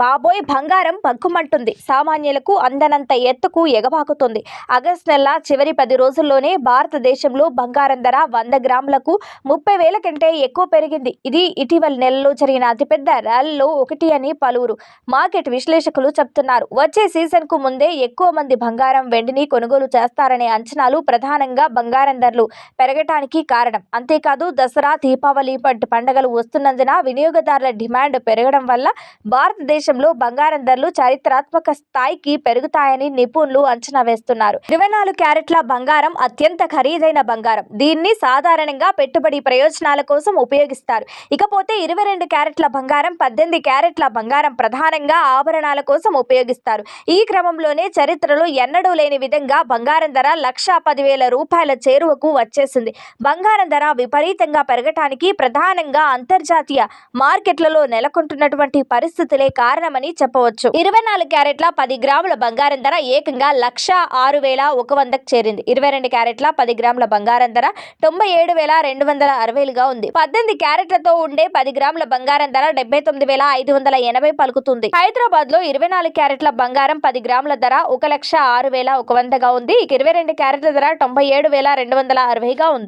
బాబోయ్ బంగారం పగ్గుమంటుంది. సామాన్యులకు అందనంత ఎత్తుకు ఎగబాకుతుంది. ఆగస్టు నెల చివరి పది రోజుల్లోనే భారతదేశంలో బంగారం ధర వంద గ్రాములకు ముప్పై వేల కంటే ఎక్కువ పెరిగింది. ఇది ఇటీవల నెలలో జరిగిన అతిపెద్ద ర్యాలీలో ఒకటి అని పలువురు మార్కెట్ విశ్లేషకులు చెప్తున్నారు వచ్చే సీజన్కు ముందే ఎక్కువ మంది బంగారం వెండిని కొనుగోలు చేస్తారనే అంచనాలు ప్రధానంగా బంగారం ధరలు పెరగటానికి కారణం. అంతేకాదు దసరా దీపావళి వంటి పండుగలు వస్తున్నందున వినియోగదారుల డిమాండ్ పెరగడం వల్ల భారతదేశంలో బంగారం ధరలు చారిత్రాత్మక స్థాయికి పెరుగుతాయని నిపుణులు అంచనా వేస్తున్నారు. ఇరవై నాలుగు క్యారెట్ల బంగారం అత్యంత ఖరీదైన బంగారం. దీన్ని సాధారణంగా పెట్టుబడి ప్రయోజనాల కోసం ఉపయోగిస్తారు. ఇకపోతే ఇరవై రెండు క్యారెట్ల బంగారం పద్దెనిమిది క్యారెట్ల బంగారం ప్రధానంగా ఆభరణాల కోసం ఉపయోగిస్తారు. ఈ క్రమంలోనే చరిత్రలో ఎన్నడూ లేని విధంగా బంగారం ధర లక్ష పదివేల రూపాయల చేరువకు వచ్చేసింది. బంగారం ధర విపరీతంగా పెరగటానికి ప్రధానంగా అంతర్జాతీయ మార్కెట్లలో నెలకొంటున్నటువంటి పరిస్థితులే కారణమని చెప్పవచ్చు. ఇరవై నాలుగు క్యారెట్ల పది గ్రాముల బంగారం ధర ఏకంగా లక్ష ఆరు వేల ఒక వందకు చేరింది. ఇరవై రెండు క్యారెట్ల పది గ్రాముల బంగారం ధర తొంభై ఏడు వేల రెండు వందల అరవైలుగా ఉంది. పద్దెనిమిది క్యారెట్లతో ఉండే పది గ్రాముల బంగారం ధర డెబ్బై తొమ్మిది వేల ఐదు వందల ఎనభై పలుకుతుంది. హైదరాబాద్లో ఇరవై నాలుగు క్యారెట్ల బంగారం పది గ్రాముల ధర ఒక లక్ష ఆరు వేల ఒక వందగా ఉంది. ఇరవై రెండు క్యారెట్ల ధర తొంభై ఏడు వేల రెండు వందల అరవైగా ఉంది.